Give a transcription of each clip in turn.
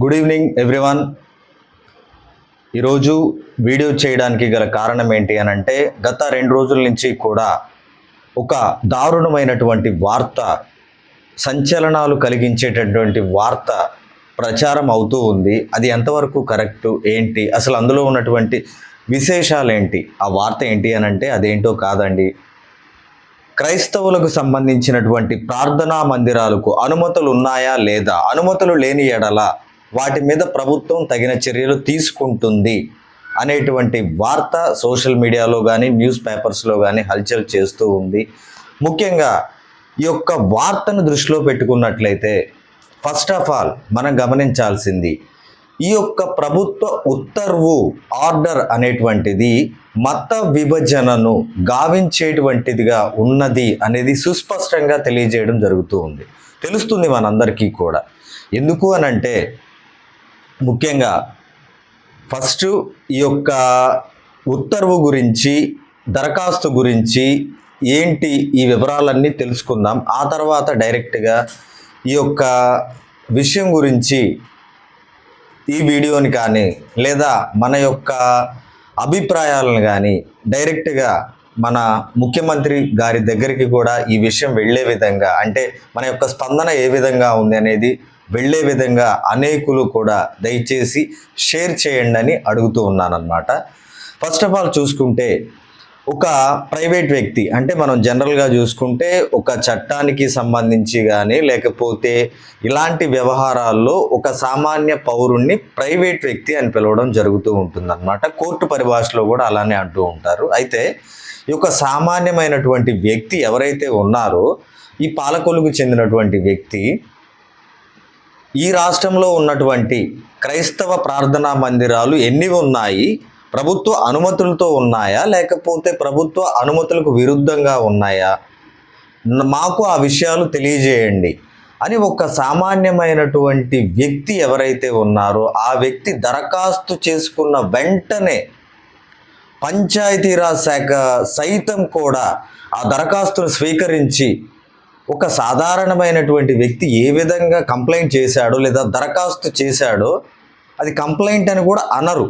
Good evening everyone ఈరోజు video చేయడానికి గల కారణం ఏంటి అని అంటే గత రెండు రోజుల నుంచి కూడా ఒక దారుణమైనటువంటి వార్త సంచలనాలు కలిగించేటటువంటి వార్త ప్రచారం అవుతూ ఉంది. అది ఎంతవరకు కరెక్ట్ ఏంటి అసలు అందులో ఉన్నటువంటి విశేషాలు ఏంటి ఆ వార్త ఏంటి అని అంటే అదేంటో కాదండి. క్రైస్తవులకు సంబంధించినటువంటి ప్రార్థనా మందిరాలకు అనుమతులు ఉన్నాయా లేదా అనుమతులు లేని ఎడల వాటి మీద ప్రభుత్వం తగిన చర్యలు తీసుకుంటుంది అనేటువంటి వార్త సోషల్ మీడియాలో కానీ న్యూస్ పేపర్స్లో కానీ హల్చల్ చేస్తూ ఉంది. ముఖ్యంగా ఈ యొక్క వార్తను దృష్టిలో పెట్టుకున్నట్లయితే ఫస్ట్ ఆఫ్ ఆల్ మనం గమనించాల్సింది ఈ యొక్క ప్రభుత్వ ఉత్తర్వు ఆర్డర్ అనేటువంటిది మత విభజనను గావించేటువంటిదిగా ఉన్నది అనేది సుస్పష్టంగా తెలియజేయడం జరుగుతూ ఉంది. తెలుస్తుంది మనందరికీ కూడా. ఎందుకు అనంటే ముఖ్యంగా ఫస్ట్ ఈ యొక్క ఉత్తర్వు గురించి దరఖాస్తు గురించి ఏంటి ఈ వివరాలన్నీ తెలుసుకుందాం. ఆ తర్వాత డైరెక్ట్గా ఈ యొక్క విషయం గురించి ఈ వీడియోని కానీ లేదా మన యొక్క అభిప్రాయాలను కానీ డైరెక్ట్గా మన ముఖ్యమంత్రి గారి దగ్గరికి కూడా ఈ విషయం వెళ్ళే విధంగా అంటే మన యొక్క స్పందన ఏ విధంగా ఉంది అనేది వెళ్ళే విధంగా అనేకులు కూడా దయచేసి షేర్ చేయండి అని అడుగుతూ ఉన్నానన్నమాట. ఫస్ట్ ఆఫ్ ఆల్ చూసుకుంటే ఒక ప్రైవేట్ వ్యక్తి అంటే మనం జనరల్గా చూసుకుంటే ఒక చట్టానికి సంబంధించి కానీ లేకపోతే ఇలాంటి వ్యవహారాల్లో ఒక సామాన్య పౌరుణ్ణి ప్రైవేట్ వ్యక్తి అని పిలవడం జరుగుతూ ఉంటుందన్నమాట. కోర్టు పరిభాషలో కూడా అలానే అంటూ ఉంటారు. అయితే ఈ యొక్క సామాన్యమైనటువంటి వ్యక్తి ఎవరైతే ఉన్నారో ఈ పాలకొలుకు చెందినటువంటి వ్యక్తి ఈ రాష్ట్రంలో ఉన్నటువంటి క్రైస్తవ ప్రార్థనా మందిరాలు ఎన్ని ఉన్నాయి? ప్రభుత్వ అనుమతులతో ఉన్నాయా? లేకపోతే ప్రభుత్వ అనుమతులకు విరుద్ధంగా ఉన్నాయా? మాకు ఆ విషయాలు తెలియజేయండి. అని ఒక సామాన్యమైనటువంటి వ్యక్తి ఎవరైతే ఉన్నారో ఆ వ్యక్తి దరఖాస్తు చేసుకున్న వెంటనే పంచాయతీరాజ్ శాఖ సైతం కూడా ఆ దరఖాస్తును స్వీకరించి ఒక సాధారణమైనటువంటి వ్యక్తి ఏ విధంగా కంప్లైంట్ చేశాడో లేదా దరఖాస్తు చేశాడో అది కంప్లైంట్ అని కూడా అనరు.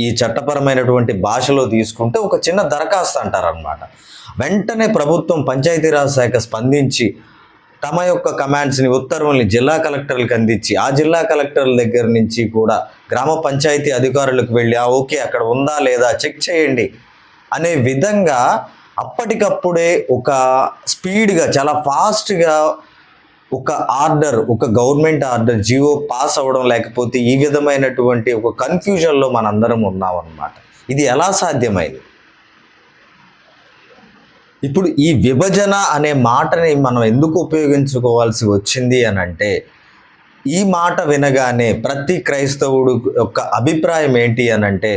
ఈ చట్టపరమైనటువంటి భాషలో తీసుకుంటే ఒక చిన్న దరఖాస్తు అంటారనమాట వెంటనే ప్రభుత్వం పంచాయతీరాజ్ శాఖ స్పందించి తమ యొక్క కమాండ్స్ని ఉత్తర్వుల్ని జిల్లా కలెక్టర్లకు అందించి ఆ జిల్లా కలెక్టర్ల దగ్గర నుంచి కూడా గ్రామ పంచాయతీ అధికారులకు వెళ్ళి ఆ ఓకే అక్కడ ఉందా లేదా? చెక్ చేయండి. అనే విధంగా అప్పటికప్పుడే ఒక స్పీడ్గా చాలా ఫాస్ట్గా ఒక ఆర్డర్ ఒక గవర్నమెంట్ ఆర్డర్ జియో పాస్ అవ్వడం లేకపోతే ఈ విధమైనటువంటి ఒక కన్ఫ్యూజన్లో మనందరం ఉన్నాం అన్నమాట ఇది ఎలా సాధ్యమైంది? ఇప్పుడు ఈ విభజన అనే మాటని మనం ఎందుకు ఉపయోగించుకోవాల్సి వచ్చింది అని అంటే ఈ మాట వినగానే ప్రతి క్రైస్తవుడు యొక్క అభిప్రాయం ఏంటి అని అంటే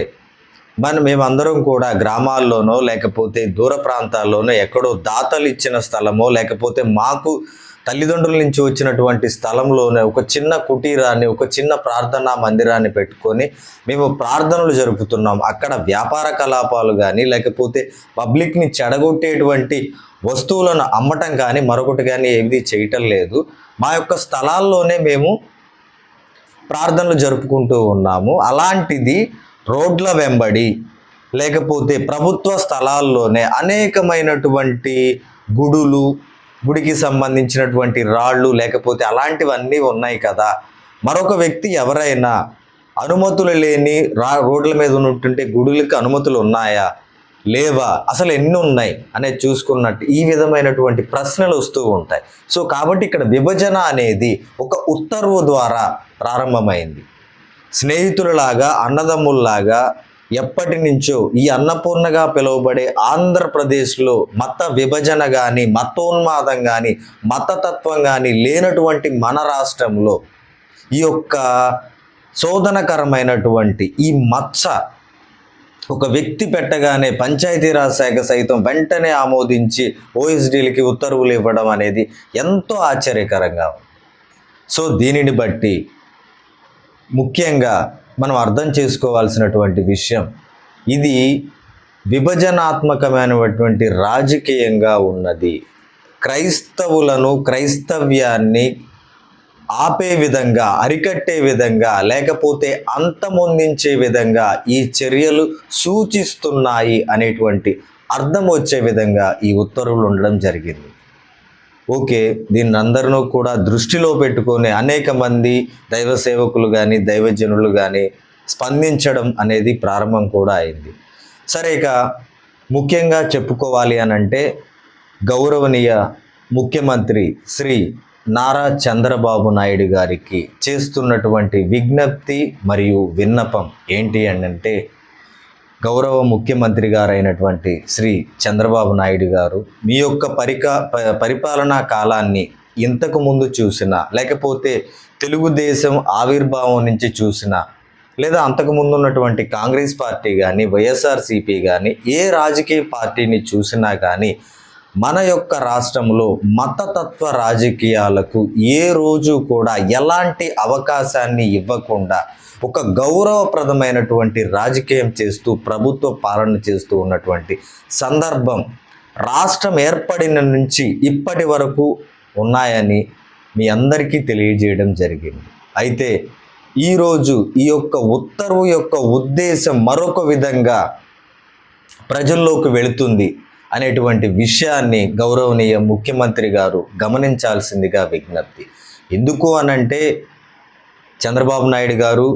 మనం మేమందరం కూడా గ్రామాల్లోనో లేకపోతే దూర ప్రాంతాల్లోనో ఎక్కడో దాతలు ఇచ్చిన స్థలమో లేకపోతే మాకు తల్లిదండ్రుల నుంచి వచ్చినటువంటి స్థలంలోనే ఒక చిన్న కుటీరాన్ని ఒక చిన్న ప్రార్థనా మందిరాన్ని పెట్టుకొని మేము ప్రార్థనలు జరుపుతున్నాం. అక్కడ వ్యాపార కలాపాలు కానీ లేకపోతే పబ్లిక్ని చెడగొట్టేటువంటి వస్తువులను అమ్మటం కానీ మరొకటి కానీ ఏది చేయటం లేదు. మా యొక్క స్థలాల్లోనే మేము ప్రార్థనలు జరుపుకుంటూ ఉన్నాము. అలాంటిది రోడ్ల వెంబడి లేకపోతే ప్రభుత్వ స్థలాల్లోనే అనేకమైనటువంటి గుడులు గుడికి సంబంధించినటువంటి రాళ్ళు లేకపోతే అలాంటివన్నీ ఉన్నాయి కదా. మరొక వ్యక్తి ఎవరైనా అనుమతులు లేని రా రోడ్ల మీద ఉన్నట్టుంటే గుడులకి అనుమతులు ఉన్నాయా? లేవా? అసలు ఎన్ని ఉన్నాయి అనేది చూసుకున్నట్టు ఈ విధమైనటువంటి ప్రశ్నలు వస్తూ ఉంటాయి. సో కాబట్టి ఇక్కడ విభజన అనేది ఒక ఉత్తర్వు ద్వారా ప్రారంభమైంది. స్నేహితులలాగా అన్నదమ్ముల్లాగా ఎప్పటి నుంచో ఈ అన్నపూర్ణగా పిలువబడే ఆంధ్రప్రదేశ్లో మత విభజన కానీ మతోన్మాదం కానీ మతతత్వం కానీ లేనటువంటి మన రాష్ట్రంలో ఈ యొక్క శోధనకరమైనటువంటి ఈ మచ్చ ఒక వ్యక్తి పెట్టగానే పంచాయతీరాజ్ శాఖ సైతం వెంటనే ఆమోదించి ఓఎస్డీలకి ఉత్తర్వులు ఇవ్వడం అనేది ఎంతో ఆశ్చర్యకరంగా సో దీనిని బట్టి ముఖ్యంగా మనం అర్థం చేసుకోవాల్సినటువంటి విషయం ఇది విభజనాత్మకమైనటువంటి రాజకీయంగా ఉన్నది. క్రైస్తవులను క్రైస్తవ్యాన్ని ఆపే విధంగా అరికట్టే విధంగా లేకపోతే అంతమొందించే విధంగా ఈ చర్యలు సూచిస్తున్నాయి అనేటువంటి అర్థం వచ్చే విధంగా ఈ ఉత్తర్వులు ఉండడం జరిగింది. ఓకే దీన్ని అందరినూ కూడా దృష్టిలో పెట్టుకొని అనేక మంది దైవ సేవకులు కానీ దైవజనులు కానీ స్పందించడం అనేది ప్రారంభం కూడా అయింది. సరే ఇక ముఖ్యంగా చెప్పుకోవాలి అని అంటే గౌరవనీయ ముఖ్యమంత్రి శ్రీ నారా చంద్రబాబు నాయుడు గారికి చేస్తున్నటువంటి విజ్ఞప్తి మరియు విన్నపం ఏంటి అని అంటే గౌరవ ముఖ్యమంత్రి గారైనటువంటి శ్రీ చంద్రబాబు నాయుడు గారు మీ యొక్క పరికా ప- పరిపాలనా కాలాన్ని ఇంతకు ముందు చూసిన లేకపోతే తెలుగుదేశం ఆవిర్భావం నుంచి చూసిన లేదా అంతకుముందు ఉన్నటువంటి కాంగ్రెస్ పార్టీ కానీ వైఎస్ఆర్సీపీ కానీ ఏ రాజకీయ పార్టీని చూసినా కానీ మన యొక్క రాష్ట్రంలో మతతత్వ రాజకీయాలకు ఏ రోజు కూడా ఎలాంటి అవకాశాన్ని ఇవ్వకుండా ఒక గౌరవప్రదమైనటువంటి రాజకీయం చేస్తూ ప్రభుత్వ పాలన చేస్తూ ఉన్నటువంటి సందర్భం రాష్ట్రం ఏర్పడిన నుంచి ఇప్పటి వరకు ఉన్నాయని మీ అందరికీ తెలియజేయడం జరిగింది. అయితే ఈరోజు ఈ యొక్క ఉత్తర్వు యొక్క ఉద్దేశం మరొక విధంగా ప్రజల్లోకి వెళుతుంది. అనేటువంటి విషయాన్ని గౌరవనీయ ముఖ్యమంత్రి గారు గమనించాల్సిందిగా విజ్ఞప్తి. ఎందుకు అనంటే చంద్రబాబు నాయుడు గారు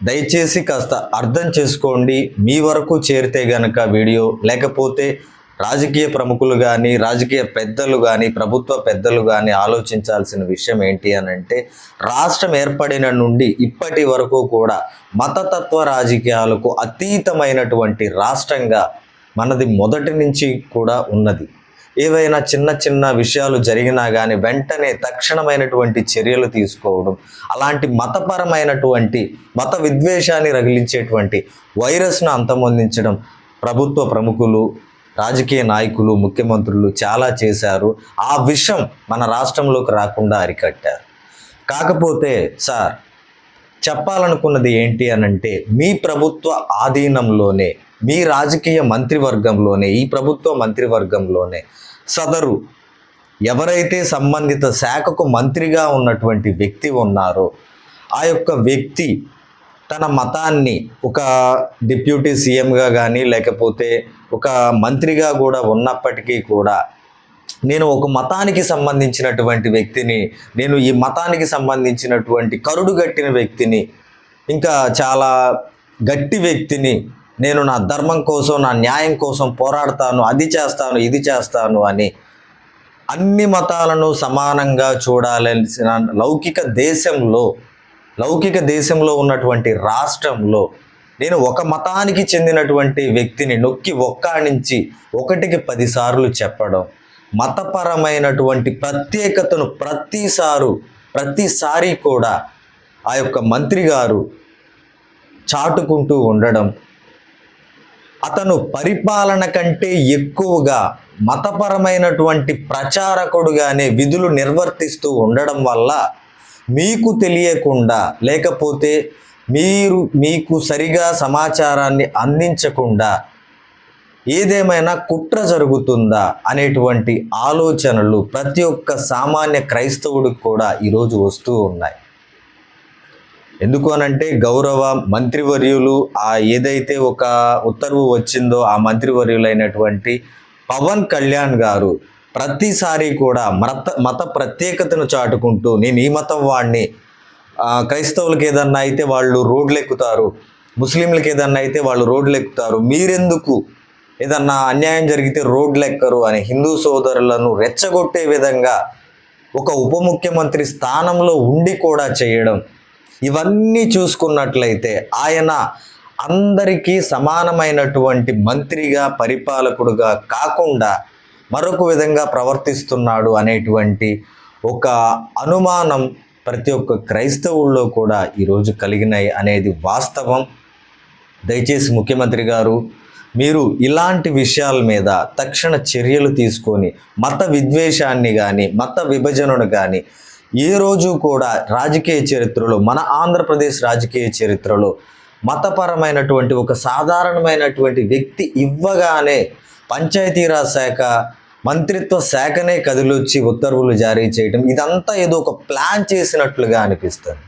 దయచేసి కాస్త అర్థం చేసుకోండి మీ వరకు చేరితే గనక వీడియో లేకపోతే రాజకీయ ప్రముఖులు కానీ రాజకీయ పెద్దలు కానీ ప్రభుత్వ పెద్దలు కానీ ఆలోచించాల్సిన విషయం ఏంటి అని అంటే రాష్ట్రం ఏర్పడిన నుండి ఇప్పటి వరకు కూడా మతతత్వ రాజకీయాలకు అతీతమైనటువంటి రాష్ట్రంగా మనది మొదటి నుంచి కూడా ఉన్నది. ఏవైనా చిన్న చిన్న విషయాలు జరిగినా కానీ వెంటనే తక్షణమైనటువంటి చర్యలు తీసుకోవడం అలాంటి మతపరమైనటువంటి మత విద్వేషాన్ని రగిలించేటువంటి వైరస్ను అంతమొందించడం ప్రభుత్వ ప్రముఖులు రాజకీయ నాయకులు ముఖ్యమంత్రులు చాలా చేశారు. ఆ విషయం మన రాష్ట్రంలోకి రాకుండా అరికట్టారు. కాకపోతే సార్ చెప్పాలనుకున్నది ఏంటి అనంటే మీ ప్రభుత్వ ఆధీనంలోనే మీ రాజకీయ మంత్రివర్గంలోనే ఈ ప్రభుత్వ మంత్రివర్గంలోనే సదరు ఎవరైతే సంబంధిత శాఖకు మంత్రిగా ఉన్నటువంటి వ్యక్తి ఉన్నారో ఆ యొక్క వ్యక్తి తన మతాన్ని ఒక డిప్యూటీ సీఎంగా కానీ లేకపోతే ఒక మంత్రిగా కూడా ఉన్నప్పటికీ కూడా నేను ఒక మతానికి సంబంధించినటువంటి వ్యక్తిని నేను ఈ మతానికి సంబంధించినటువంటి కరుడు గట్టిన వ్యక్తిని ఇంకా చాలా గట్టి వ్యక్తిని నేను నా ధర్మం కోసం నా న్యాయం కోసం పోరాడతాను అది చేస్తాను ఇది చేస్తాను అని అన్ని మతాలను సమానంగా చూడాల్సిన లౌకిక దేశంలో లౌకిక దేశంలో ఉన్నటువంటి రాష్ట్రంలో నేను ఒక మతానికి చెందినటువంటి వ్యక్తిని నొక్కి ఒక్కాణించి ఒకటికి పదిసార్లు చెప్పడం మతపరమైనటువంటి ప్రత్యేకతను ప్రతిసారు ప్రతిసారి కూడా ఆ యొక్క మంత్రి గారు చాటుకుంటూ ఉండడం అతను పరిపాలన కంటే ఎక్కువగా మతపరమైనటువంటి ప్రచారకుడుగానే విధులు నిర్వర్తిస్తూ ఉండడం వల్ల మీకు తెలియకుండా లేకపోతే మీరు మీకు సరిగా సమాచారాన్ని అందించకుండా ఏదేమైనా కుట్ర జరుగుతుందా అనేటువంటి ఆలోచనలు ప్రతి ఒక్క సామాన్య క్రైస్తవుడికి కూడా ఈరోజు వస్తూ ఉన్నాయి. ఎందుకు అనంటే గౌరవ మంత్రివర్యులు ఆ ఏదైతే ఒక ఉత్తర్వు వచ్చిందో ఆ మంత్రివర్యులైనటువంటి పవన్ కళ్యాణ్ గారు ప్రతిసారి కూడా మత మత ప్రత్యేకతను చాటుకుంటూ నేను ఈ మతం వాడిని క్రైస్తవులకి ఏదన్నా అయితే వాళ్ళు రోడ్లు ఎక్కుతారు ముస్లింలకి ఏదన్నా అయితే వాళ్ళు రోడ్లు ఎక్కుతారు మీరెందుకు ఏదన్నా అన్యాయం జరిగితే రోడ్లు ఎక్కరు అని హిందూ సోదరులను రెచ్చగొట్టే విధంగా ఒక ఉప ముఖ్యమంత్రి స్థానంలో ఉండి కూడా చేయడం ఇవన్నీ చూసుకున్నట్లయితే ఆయన అందరికీ సమానమైనటువంటి మంత్రిగా పరిపాలకుడుగా కాకుండా మరొక విధంగా ప్రవర్తిస్తున్నాడు అనేటువంటి ఒక అనుమానం ప్రతి ఒక్క క్రైస్తవుల్లో కూడా ఈరోజు కలిగినాయి అనేది వాస్తవం. దయచేసి ముఖ్యమంత్రి గారు మీరు ఇలాంటి విషయాల మీద తక్షణ చర్యలు తీసుకొని మత విద్వేషాన్ని కానీ మత విభజనను కానీ ఏ రోజు కూడా రాజకీయ చరిత్రలో మన ఆంధ్రప్రదేశ్ రాజకీయ చరిత్రలో మతపరమైనటువంటి ఒక సాధారణమైనటువంటి వ్యక్తి ఇవ్వగానే పంచాయతీరాజ్ శాఖ మంత్రిత్వ శాఖనే కదిలొచ్చి ఉత్తర్వులు జారీ చేయడం ఇదంతా ఏదో ఒక ప్లాన్ చేసినట్లుగా అనిపిస్తుంది.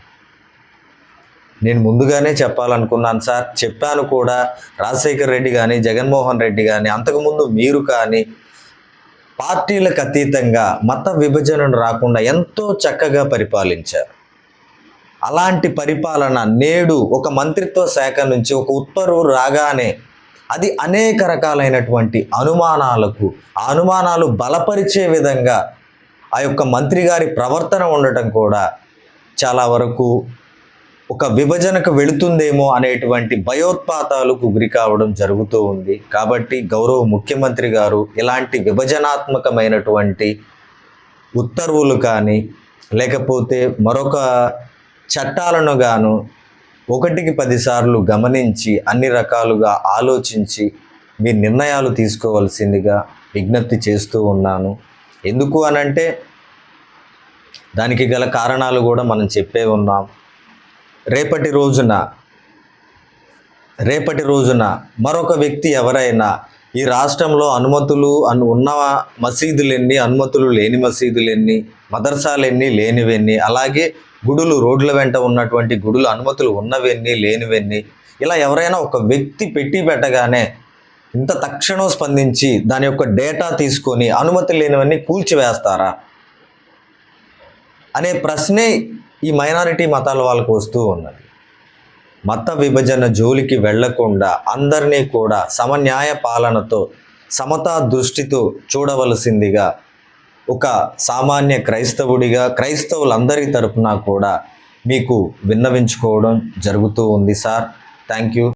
నేను ముందుగానే చెప్పాలనుకున్నాను సార్ చెప్పాను కూడా రాజశేఖర్ రెడ్డి కానీ జగన్మోహన్ రెడ్డి కానీ అంతకుముందు మీరు కానీ పార్టీలకు అతీతంగా మత విభజనను రాకుండా ఎంతో చక్కగా పరిపాలించారు. అలాంటి పరిపాలన నేడు ఒక మంత్రిత్వ శాఖ నుంచి ఒక ఉత్తర్వు రాగానే అది అనేక రకాలైనటువంటి అనుమానాలకు ఆ అనుమానాలు బలపరిచే విధంగా ఆ యొక్క మంత్రి గారి ప్రవర్తన ఉండటం కూడా చాలా వరకు ఒక విభజనకు వెళుతుందేమో అనేటువంటి భయోత్పాతాలకు గురి కావడం జరుగుతూ ఉంది. కాబట్టి గౌరవ ముఖ్యమంత్రి గారు ఇలాంటి విభజనాత్మకమైనటువంటి ఉత్తర్వులు కానీ లేకపోతే మరొక చట్టాలను గాను ఒకటికి పదిసార్లు గమనించి అన్ని రకాలుగా ఆలోచించి మీ నిర్ణయాలు తీసుకోవాల్సిందిగా విజ్ఞప్తి చేస్తూ ఉన్నాను. ఎందుకు అనంటే దానికి గల కారణాలు కూడా మనం చెప్పే ఉన్నాం. రేపటి రోజున రేపటి రోజున మరొక వ్యక్తి ఎవరైనా ఈ రాష్ట్రంలో అనుమతులు అను ఉన్న మసీదులు ఎన్ని అనుమతులు లేని మసీదులు ఎన్ని మదర్సాలు ఎన్ని లేనివెన్ని అలాగే గుడులు రోడ్ల వెంట ఉన్నటువంటి గుడులు అనుమతులు ఉన్నవెన్ని లేనివెన్ని ఇలా ఎవరైనా ఒక వ్యక్తి పెట్టి పెట్టగానే ఇంత తక్షణం స్పందించి దాని యొక్క డేటా తీసుకొని అనుమతి లేనివన్నీ కూల్చివేస్తారా? అనే ప్రశ్నే ఈ మైనారిటీ మతాల వాళ్ళకు వస్తూ ఉన్నది. మత విభజన జోలికి వెళ్ళకుండా అందరినీ కూడా సమన్యాయ పాలనతో సమతా దృష్టితో చూడవలసిందిగా ఒక సామాన్య క్రైస్తవుడిగా క్రైస్తవులందరి తరపున కూడా మీకు విన్నవించుకోవడం జరుగుతూ ఉంది సార్. Thank you.